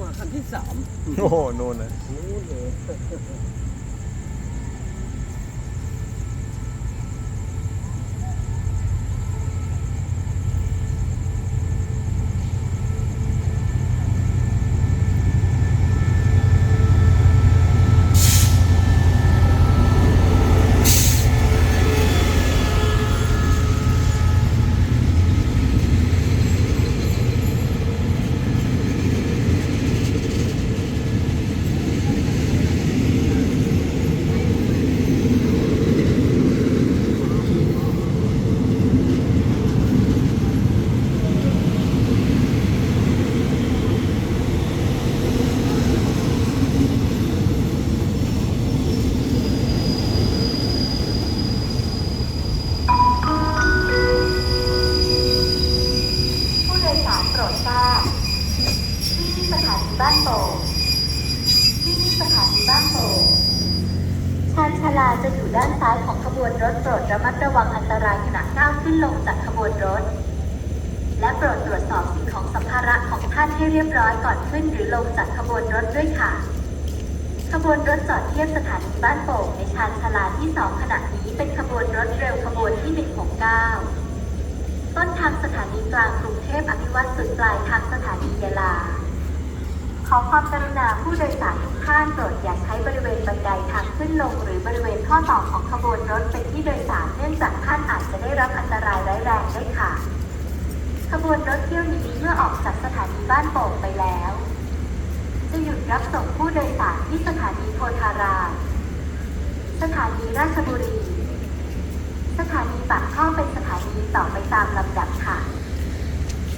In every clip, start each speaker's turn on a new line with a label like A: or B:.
A: กว่าคันที่สาม
B: โอ้โหนู่นนะ
A: นู้นเลย
C: ผู้โดยสารโปรดทราบ ที่นี่สถานี บ้านโป่งที่นี่สถานีบ้านโป่งชานชาลาจะอยู่ด้านซ้ายของขบวนรถโปรดระมัดระวังอันตรายขณะก้าวขึ้นลงจากขบวนรถ และโปรดตรวจสอบสิ่งของสัมภาระของท่านให้เรียบร้อยก่อนขึ้นหรือลงจากขบวนรถด้วยค่ะ ขบวนรถจอดเทียบสถานีบ้านโป่งในชานชาลาที่2ขณะนี้เป็นขบวนรถเร็วขบวนที่ 169 ต้นทางสถานีกลางกรุงเทพอภิวัตสุดปลายทางสถานียะลา ขอความกรุณาผู้โดยสารทุกท่านโปรดอย่าใช้บริเวณบันไดทางขึ้นลง หรือบริเวณท่อต่อของขบวนรถเป็นที่โดยสารเนื่องจากท่านอาจจะได้รับอันตรายร้ายแรงได้ค่ะ ขบวนรถเที่ยวนี้เมื่อออกจากสถานีบ้านโป่งไปแล้ว จะหยุดรับส่งผู้โดยสารที่สถานีโพธารามสถานีราชบุรี สถานีปากท่อเป็นสถานีต่อไปตามลำดับค่ะ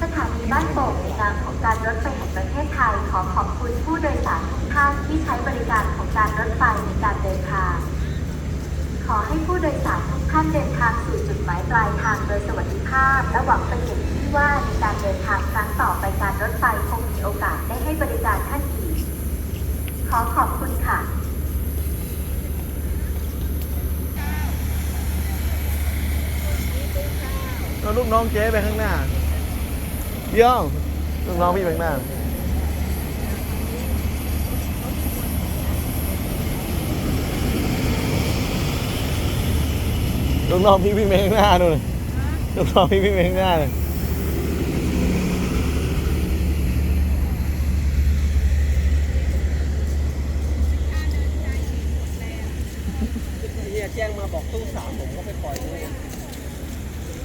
C: สถานีบ้านโป่งในนามของการรถไฟแห่งประเทศไทย ขอขอบคุณผู้โดยสารทุกท่านที่ใช้บริการของการรถไฟในการเดินทาง ขอให้ผู้โดยสารทุกท่านเดินทางสู่จุดหมายปลายทางโดยสวัสดิภาพ และหวังเป็นอย่างยิ่ว่าในการเดินทางครั้งต่อไปการรถไฟคงมีโอกาสได้ให้บริการท่านอีก ขอขอบคุณค่ะ
B: แล้วลูกน้องเจ๊ไปข้างหน้า เดี๋ยวลูกน้องพี่ไปข้างหน้าลูกน้องพี่วิ่งไปข้างหน้านู่นเลยลูกน้องพี่วิ่งไปข้างหน้าเลย
A: เฮียแจ้งมาบอกตู้สามผมก็ไปปล่อยเลย